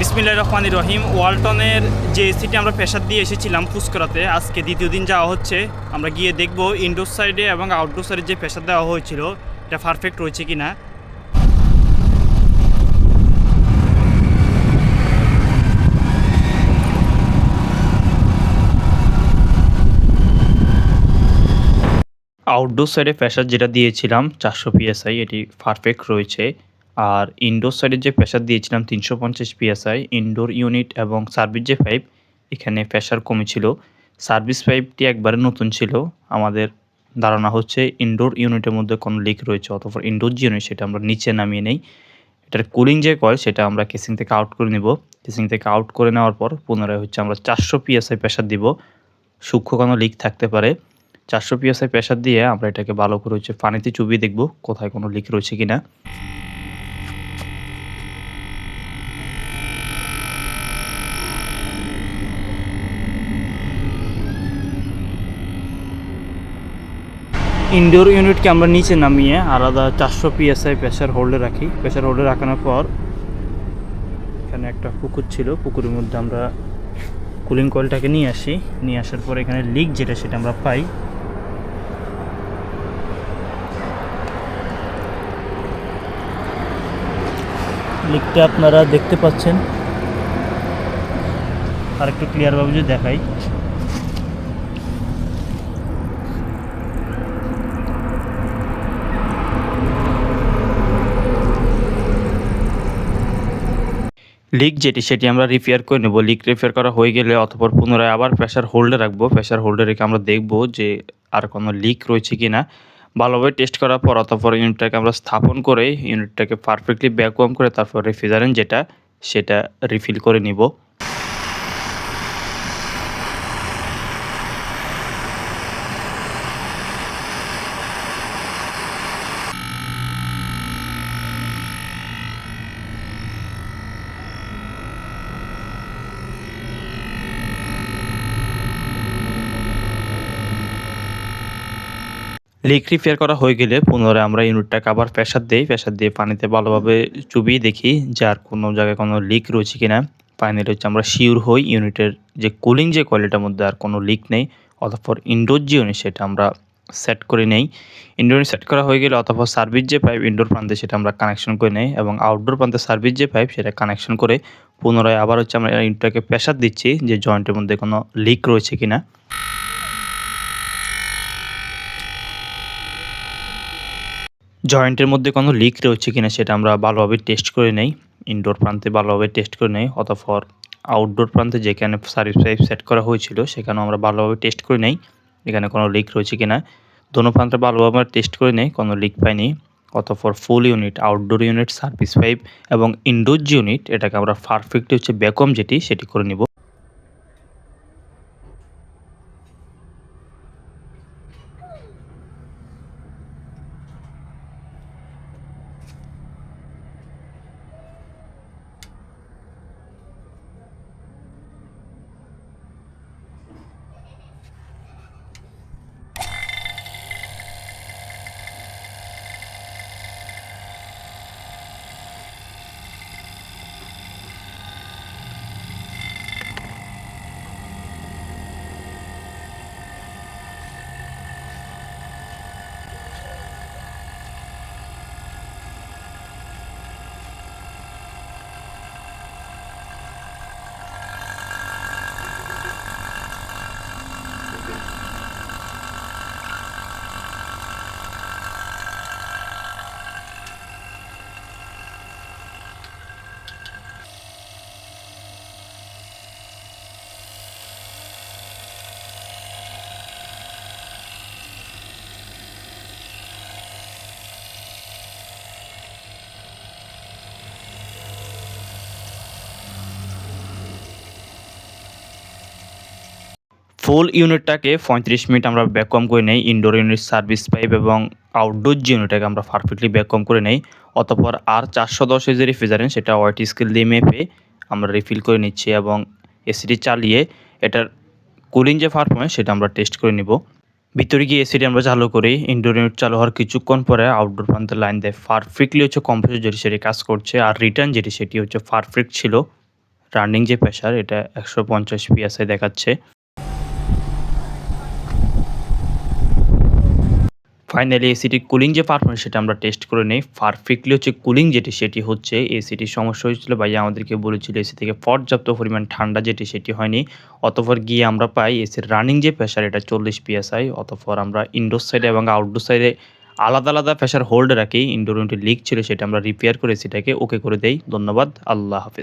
বিসমিল্লাহ রহমান রহিম। ওয়ালটনের যে এসিটি আমরা প্রেশার দিয়ে এসেছিলাম পুষ্করাতে আজকে দ্বিতীয় দিন যাওয়া হচ্ছে। আমরা গিয়ে দেখব ইনডোর সাইডে এবং আউটডোর সাইডে যে প্রেশার দেওয়া হয়েছিল, এটা পারফেক্ট রয়েছে কি না আউটডোর সাইডে প্রেশার যেটা দিয়েছিলাম, চারশো পিএসআই এটি পারফেক্ট রয়েছে। আর ইনডোর সাইডে যে প্রেশার দিয়েছিলাম তিনশো পঞ্চাশ পিএসআই ইনডোর ইউনিট এবং সার্ভিস যে পাইপ এখানে প্রেশার কমেছিল। সার্ভিস পাইপটি একবারে নতুন ছিল। আমাদের ধারণা হচ্ছে ইনডোর ইউনিটের মধ্যে কোনো লিক রয়েছে অথবা ইনডোর যে ইউনিট সেটা আমরা নিচে নামিয়ে নেই। এটার কুলিং যে কয় সেটা আমরা কেসিং থেকে আউট করে নেব। কেসিং থেকে আউট করে নেওয়ার পর পুনরায় হচ্ছে আমরা চারশো পিএসআই প্রেশার দিব। সূক্ষ্ম কোনো লিক থাকতে পারে। চারশো পিএসআই প্রেশার দিয়ে আমরা এটাকে ভালো করে হচ্ছে পানিতে চুবিয়ে দেখব কোথায় কোনো লিক রয়েছে কিনা। ইনডোর ইউনিটকে আমরা নিচে নামিয়ে আলাদা চারশো পিএসআই প্রেশার হোল্ডে রাখি। প্রেশার হোল্ডে রাখানোর পর এখানে একটা পুকুর ছিল, পুকুরের মধ্যে আমরা কুলিং কয়েলটাকে নিয়ে আসি। নিয়ে আসার পর এখানে লিক যেটা সেটা আমরা পাই। লিকটা আপনারা দেখতে পাচ্ছেন। আর একটু ক্লিয়ারভাবে যদি দেখাই। লিক যেটি, সেটি আমরা রিপেয়ার করে নেব। লিক রিপেয়ার করা হয়ে গেলে অতপর পুনরায় আবার প্রেশার হোল্ডে রাখব। প্রেশার হোল্ডে রেখে আমরা দেখব যে আর কোনো লিক রয়েছে কি না ভালোভাবে টেস্ট করার পর অতপর ইউনিটটাকে আমরা স্থাপন করে ইউনিটটাকে পারফেক্টলি ব্যাকওয়ার্ম করে তারপর রেফ্রিজারেন্ট যেটা, সেটা রিফিল করে নিব। লিক রিপেয়ার করা হয়ে গেলে পুনরায় আমরা ইউনিটটাকে আবার প্রেশার দিই। প্রেশার দিয়ে পানিতে ভালোভাবে চুবিয়ে দেখি যে আর কোনো জায়গায় কোনো লিক রয়েছে কিনা। পানির হচ্ছে আমরা শিওর হই ইউনিটের যে কুলিং যে কোয়ালিটির মধ্যে আর কোনো লিক নেই, অতঃপর ইনডোর যে ইউনিট সেটা আমরা সেট করে নেই। ইনডোর সেট করা হয়ে গেলে অথবা সার্ভিস যে পাইপ ইনডোর প্রান্তে সেটা আমরা কানেকশন করে নেই এবং আউটডোর প্রান্তে সার্ভিস যে পাইপ সেটা কানেকশন করে পুনরায় আবার হচ্ছে আমরা ইউনিটটাকে প্রেশার দিচ্ছি যে জয়েন্টের মধ্যে কোনো লিক রয়েছে কিনা। জয়েন্টের মধ্যে কোনো লিক রয়েছে কিনা সেটা আমরা ভালোভাবে টেস্ট করে নেই। ইনডোর প্রান্তে ভালোভাবে টেস্ট করে নেই, অতঃপর আউটডোর প্রান্তে যেখানে সার্ভিস পাইপ সেট করা হয়েছিল, সেখানেও আমরা ভালোভাবে টেস্ট করে নেই, এখানে কোনো লিক রয়েছে কিনা। দোনো প্রান্তে ভালোভাবে আমরা টেস্ট করে নেই, কোনো লিক পাইনি, অতঃপর full unit outdoor unit service pipe এবং ইনডোর ইউনিট এটাকে আমরা পারফেক্টলি হচ্ছে ব্যাকম যেটি, সেটি করে নিব। ফুল ইউনিটটাকে পঁয়ত্রিশ মিনিট আমরা ব্যাককম করে নেই ইনডোর ইউনিট সার্ভিস পাইপ এবং আউটডোর যে ইউনিটটাকে আমরা পারফেক্টলি ব্যাককম করে নেই, অতপর আর চারশো দশ যে রেফ্রিজারেন্ট সেটা ওয়াইট স্কেল দিয়ে মেপে আমরা রিফিল করে নিচ্ছি এবং এসিটি চালিয়ে এটার কুলিং যে পারফরমেন্স সেটা আমরা টেস্ট করে নিব। ভিতরে গিয়ে এসিটি আমরা চালু করি ইনডোর ইউনিট চালু হওয়ার কিছুক্ষণ পরে আউটডোর প্রান্তে লাইন দেয়। পারফেক্টলি হচ্ছে কম্প্রেসর যেটি সেটি কাজ করছে আর রিটার্ন যেটি সেটি হচ্ছে পারফেক্ট ছিল। রানিং যে প্রেশার এটা একশো পঞ্চাশ পিএসআই দেখাচ্ছে। ফাইনালি এসিটির কুলিং যে পারফরমেন্স সেটা আমরা টেস্ট করে নেই। পারফেক্টলি হচ্ছে কুলিং যেটি, সেটি হচ্ছে এসিটির সমস্যা হয়েছিল ভাইয়া আমাদেরকে বলেছিল এসি থেকে পর্যাপ্ত পরিমাণ ঠান্ডা যেটি, সেটি হয়নি। অতপর গিয়ে আমরা পাই এসির রানিং যে প্রেশার এটা চল্লিশ পিএসআই অতপর আমরা ইনডোর সাইডে এবং আউটডোর সাইডে আলাদা আলাদা প্রেশার হোল্ড রাখি। ইনডোর ইউনিটের লিক ছিল সেটা আমরা রিপেয়ার করে সেটাকে ওকে করে দেই। ধন্যবাদ। আল্লাহ হাফিজ।